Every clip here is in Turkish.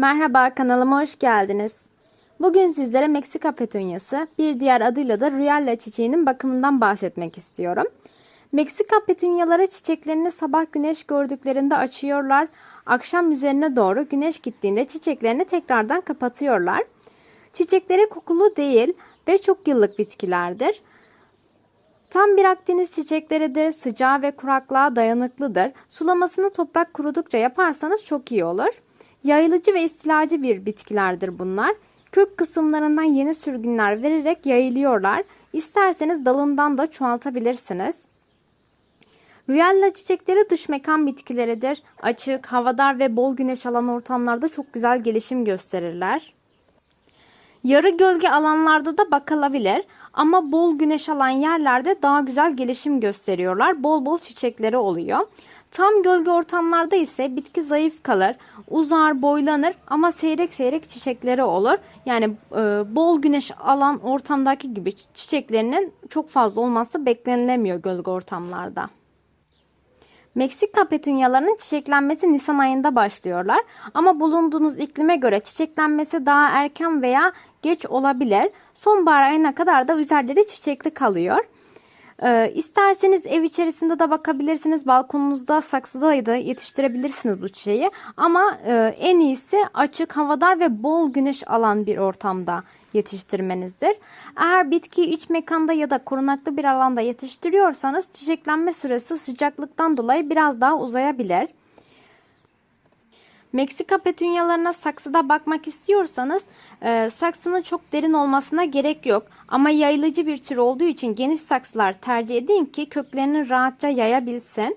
Merhaba kanalıma hoş geldiniz. Bugün sizlere Meksika petunyası, bir diğer adıyla da Rüyella çiçeğinin bakımından bahsetmek istiyorum. Meksika petunyaları çiçeklerini sabah güneş gördüklerinde açıyorlar. Akşam üzerine doğru güneş gittiğinde çiçeklerini tekrardan kapatıyorlar. Çiçekleri kokulu değil ve çok yıllık bitkilerdir. Tam bir Akdeniz çiçekleridir. Sıcağa ve kuraklığa dayanıklıdır. Sulamasını toprak kurudukça yaparsanız çok iyi olur. Yayılıcı ve istilacı bir bitkilerdir bunlar. Kök kısımlarından yeni sürgünler vererek yayılıyorlar. İsterseniz dalından da çoğaltabilirsiniz. Rüyella çiçekleri dış mekan bitkileridir. Açık, havadar ve bol güneş alan ortamlarda çok güzel gelişim gösterirler. Yarı gölge alanlarda da bakılabilir ama bol güneş alan yerlerde daha güzel gelişim gösteriyorlar. Bol bol çiçekleri oluyor. Tam gölge ortamlarda ise bitki zayıf kalır, uzar, boylanır ama seyrek seyrek çiçekleri olur. Yani e, bol güneş alan ortamdaki gibi çiçeklerinin çok fazla olması beklenilemiyor gölge ortamlarda. Meksika petunyalarının çiçeklenmesi Nisan ayında başlıyorlar. Ama bulunduğunuz iklime göre çiçeklenmesi daha erken veya geç olabilir. Sonbahar ayına kadar da üzerleri çiçekli kalıyor. Ee, isterseniz ev içerisinde de bakabilirsiniz. Balkonunuzda saksıda da yetiştirebilirsiniz bu çiçeği. Ama e, en iyisi açık, havadar ve bol güneş alan bir ortamda yetiştirmenizdir. Eğer bitkiyi iç mekanda ya da korunaklı bir alanda yetiştiriyorsanız çiçeklenme süresi sıcaklıktan dolayı biraz daha uzayabilir. Meksika petunyalarına saksıda bakmak istiyorsanız e, saksının çok derin olmasına gerek yok. Ama yayılıcı bir tür olduğu için geniş saksılar tercih edin ki köklerini rahatça yayabilsin.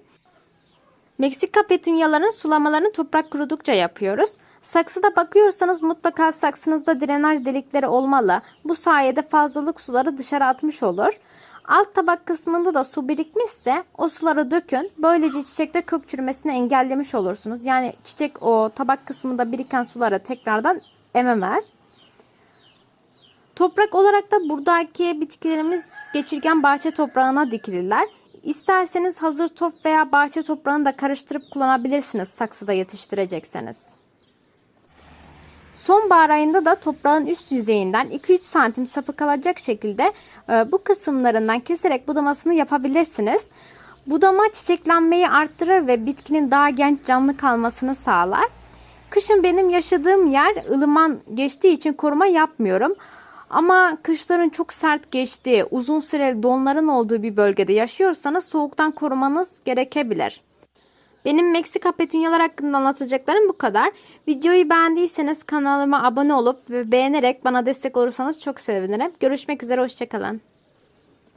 Meksika petunyaların sulamalarını toprak kurudukça yapıyoruz. Saksıda bakıyorsanız mutlaka saksınızda drenaj delikleri olmalı. Bu sayede fazlalık suları dışarı atmış olur. Alt tabak kısmında da su birikmişse o suları dökün. Böylece çiçekte kök çürümesini engellemiş olursunuz. Yani çiçek o tabak kısmında biriken suları tekrardan ememez. Toprak olarak da buradaki bitkilerimiz geçirgen bahçe toprağına dikilirler. İsterseniz hazır top veya bahçe toprağını da karıştırıp kullanabilirsiniz saksıda yetiştirecekseniz. Sonbahar ayında da toprağın üst yüzeyinden 2-3 santim sapı kalacak şekilde e, bu kısımlarından keserek budamasını yapabilirsiniz. Budama çiçeklenmeyi arttırır ve bitkinin daha genç canlı kalmasını sağlar. Kışın benim yaşadığım yer ılıman geçtiği için koruma yapmıyorum. Ama kışların çok sert geçtiği, uzun süreli donların olduğu bir bölgede yaşıyorsanız soğuktan korumanız gerekebilir. Benim Meksika petunyalar hakkında anlatacaklarım bu kadar. Videoyu beğendiyseniz kanalıma abone olup ve beğenerek bana destek olursanız çok sevinirim. Görüşmek üzere, hoşçakalın.